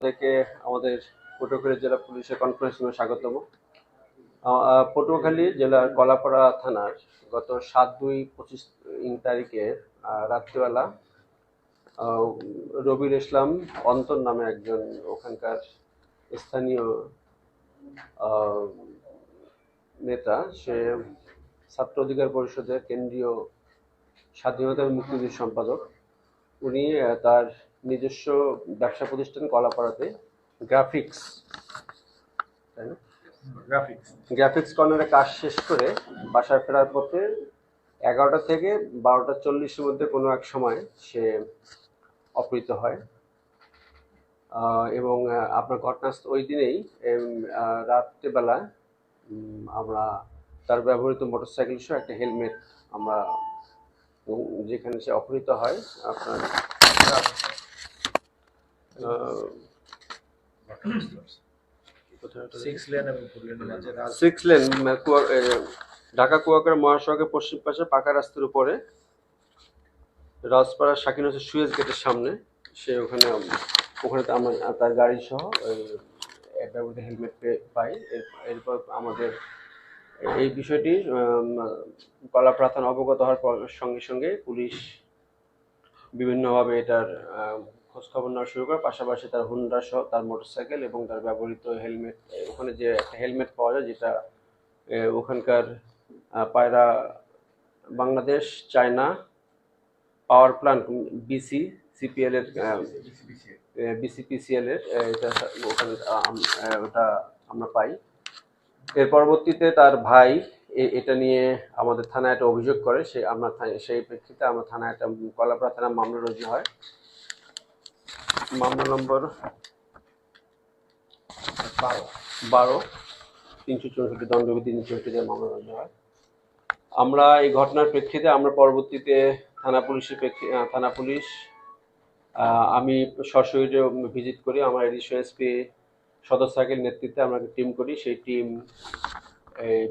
থেকে আমাদের পটুয়াখালী জেলা পুলিশের কনফারেন্স রুমে স্বাগতম। পটুয়াখালী জেলার কলাপাড়া থানার গত সাত দুই পঁচিশ তারিখে রাত্রিবেলা রবির ইসলাম অন্তর নামে একজন ওখানকার স্থানীয় নেতা, সে ছাত্র অধিকার পরিষদের কেন্দ্রীয় স্বাধীনতা মুক্তিযুদ্ধ সম্পাদক। উনি তার নিজস্ব ব্যবসা প্রতিষ্ঠান কলাপাড়াতে গ্রাফিক্স তাই না গ্রাফিক্স গ্রাফিক্স কর্নারে কাজ শেষ করে বাসায় ফেরার পথে এগারোটা থেকে বারোটা চল্লিশের মধ্যে কোনো এক সময় সে অপহৃত হয় এবং আপনার ঘটনাস্থ ওই দিনেই রাত্রেবেলা আমরা তার ব্যবহৃত মোটরসাইকেল সহ একটা হেলমেট আমরা যেখানে সে অপহৃত হয় আপনার? ঢাকা কুয়াকাটা মহাসড়কের পশ্চিম পাশে পাকা রাস্তার উপরে। রাজপাড়া শাকিন হোসেন সুয়েজ গেটের সামনে। সে ওখানে ওখানে তো আমার তার গাড়ি সহ ব্যবহৃত হেলমেট পাই। এর- এরপর আমাদের এই বিষয়টি কলা প্রার্থনা অবগত হওয়ার সঙ্গে সঙ্গে পুলিশ বিভিন্নভাবে এটার খোঁজখবর নেওয়া শুরু করে পাশাপাশি তার হুন্ডা সহ তার মোটরসাইকেল এবং তার ব্যবহৃত হেলমেট, ওখানে যে একটা হেলমেট পাওয়া যায় যেটা ওখানকার Payra Bangladesh, China power plant BC CPL এর বিসিপিসিএল এর এটা ওখানে ওটা আমরা পাই। এর পরবর্তীতে তার ভাই এটা নিয়ে আমাদের থানায় একটা অভিযোগ করে, সে আমরা সেই প্রেক্ষিতে আমরা থানায় একটা কলাপাড়া থানায় মামলা রুজু হয়। মামলা নম্বর বারো। বারো, তিনশো চৌষট্টি দণ্ডবিধি তিনশো চৌষট্টি দিয়ে মামলা রুজু হয়। আমরা এই ঘটনার প্রেক্ষিতে আমরা পরবর্তীতে থানা পুলিশের থানা পুলিশ আমি সশরীরে ভিজিট করি। আমার এডিশন এসপি সদর সার্কেল নেতৃত্বে আমরা টিম করি। সেই টিম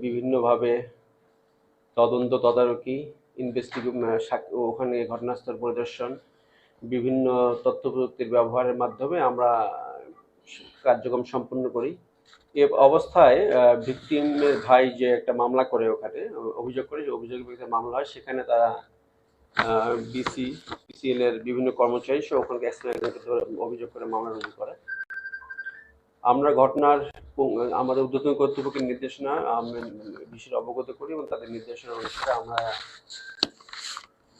বিভিন্নভাবে তদন্ত, তদারকি ইনভেস্টিগেট ওখানে ঘটনাস্থল পরিদর্শন বিভিন্ন তথ্য প্রযুক্তির ব্যবহারের মাধ্যমে আমরা কার্যক্রম সম্পন্ন করি। এ অবস্থায় ভিকটিমের ভাই যে একটা মামলা করে ওখানে অভিযোগ করে যে অভিযোগের বিরুদ্ধে মামলা হয়, সেখানে তারা বিসি পিসিএল এর বিভিন্ন কর্মচারী সহ এক্সপ্লেনকে ধরে অভিযোগ করে মামলা রুজু করে। আমরা ঘটনার আমাদের উদ্যোতন কর্তৃপক্ষের নির্দেশনা, আমরা বিষয়ে অবগত করি এবং তাদের নির্দেশনা অনুসারে আমরা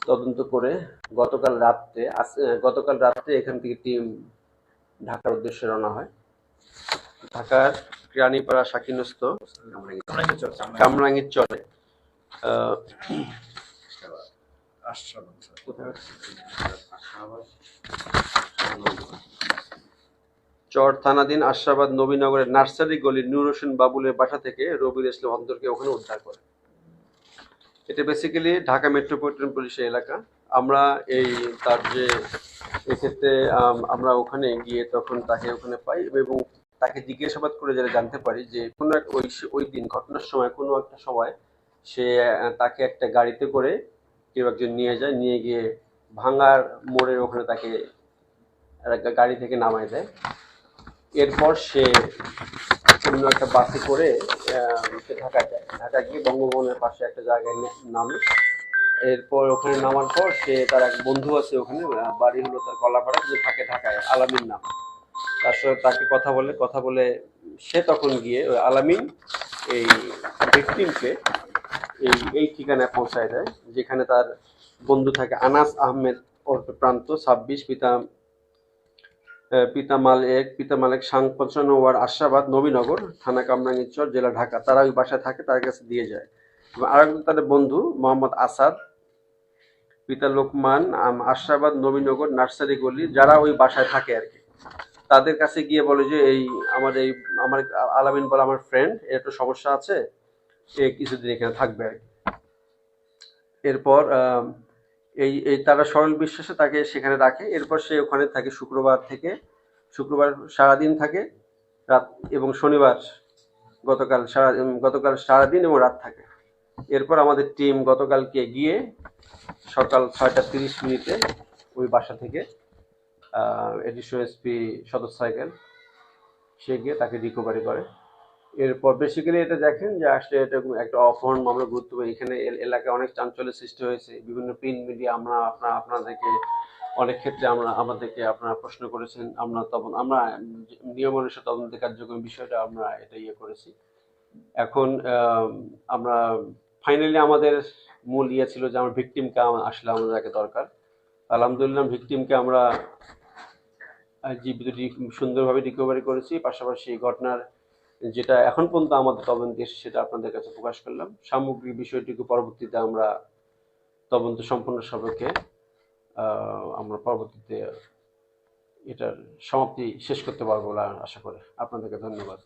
তদন্ত করে গতকাল রাত্রে গতকাল রাত্রে এখান থেকে টিম ঢাকার উদ্দেশ্যে রওনা হয় ঢাকার কেরানীপাড়া শাকিনস্থ কামরাঙ্গীর কোথায়? চর থানাধীন আশরাবাদ নবীনগরের নার্সারি গলির নূর হোসেন বাবুলের বাসা থেকে রবির ইসলাম অন্তরকে ওখানে উদ্ধার করে এটা বেসিক্যালি ঢাকা মেট্রোপলিটন পুলিশের এলাকা। আমরা এই তার যে এক্ষেত্রে আমরা ওখানে গিয়ে তখন তাকে ওখানে পাই এবং তাকে জিজ্ঞাসাবাদ করে যেটা জানতে পারি যে কোনো এক ওই ওই দিন ঘটনার সময়, কোনো একটা সময় সে তাকে একটা গাড়িতে করে কেউ একজন নিয়ে যায়, নিয়ে গিয়ে ভাঙার মোড়ের ওখানে তাকে গাড়ি থেকে নামায় দেয়। এরপর সে অন্য একটা বাসে করে সে ঢাকা যায়। ঢাকা গিয়ে বঙ্গভবনের পাশে একটা জায়গায় নামে। এরপর ওখানে নামার পর সে তার এক বন্ধু আছে ওখানে বাড়ি হলো তার কলাপাড়া যে থাকে ঢাকায়, আলামিন নাম। তার সাথে তাকে কথা বলে কথা বলে সে তখন গিয়ে ওই আলামিন, এই ভিকটিমকে এই এই ঠিকানায় পৌঁছায় দেয়, যেখানে তার বন্ধু থাকে আনাস আহমেদ ওরফে প্রান্ত, ছাব্বিশ পিতা আহ, পিতা মালেক পিতা মালেক সাং পঞ্চান্ন আশাবাদ নবীনগর থানা কামরাঙ্গীরচর জেলা ঢাকা। তারা ওই বাসায় থাকে তার কাছে দিয়ে যায়। এবং আরেকজন তাদের বন্ধু মোহাম্মদ আসাদ পিতা লোকমান আশাবাদ নবীনগর নার্সারি গলি যারা ওই বাসায় থাকে আর কি। তাদের কাছে গিয়ে বলে যে এই আমার এই আমার আলামিন বলে আমার ফ্রেন্ড এর একটু সমস্যা আছে সে কিছুদিন এখানে থাকবে আর কি। এরপর এই এই তারা সরল বিশ্বাসে তাকে সেখানে রাখে। এরপর সে ওখানে থাকে, শুক্রবার থেকে, শুক্রবার সারাদিন থাকে, রাত এবং শনিবার গতকাল সারা গতকাল সারাদিন এবং রাত থাকে। এরপর আমাদের টিম গতকালকে গিয়ে সকাল ছয়টা তিরিশ মিনিটে ওই বাসা থেকে এডিশো এসপি সদর সাইকেল, সে গিয়ে তাকে রিকভারি করে। এরপর বেসিক্যালি এটা দেখেন যে আসলে এটা একটা অপহরণ মামলা গুরুত্বপূর্ণ এখানে এল- এলাকায় অনেক চাঞ্চল্যের সৃষ্টি হয়েছে। বিভিন্ন প্রিন্ট মিডিয়া আমরা আপনার, আপনাদেরকে অনেক ক্ষেত্রে আমরা, আমাদেরকে আপনারা প্রশ্ন করেছেন। আমরা তখন, আমরা নিয়ম অনুসারে তদন্ত কার্যক্রম বিষয়টা আমরা এটা ইয়ে করেছি। এখন আমরা ফাইনালি আমাদের মূল ইয়ে ছিল যে আমার ভিকটিমকে আসলে আমাদের আমাদেরকে দরকার। আলহামদুলিল্লাহ ভিকটিমকে আমরা জীবিত সুন্দরভাবে রিকভারি করেছি। পাশাপাশি ঘটনার যেটা এখন পর্যন্ত আমাদের তদন্তে এসে সেটা আপনাদের কাছে প্রকাশ করলাম। সামগ্রিক বিষয়টিকে পরবর্তীতে আমরা তদন্ত সম্পন্ন সবাইকে আমরা পরবর্তীতে এটার সমাপ্তি শেষ করতে পারব বলে আশা করে। আপনাদেরকে ধন্যবাদ।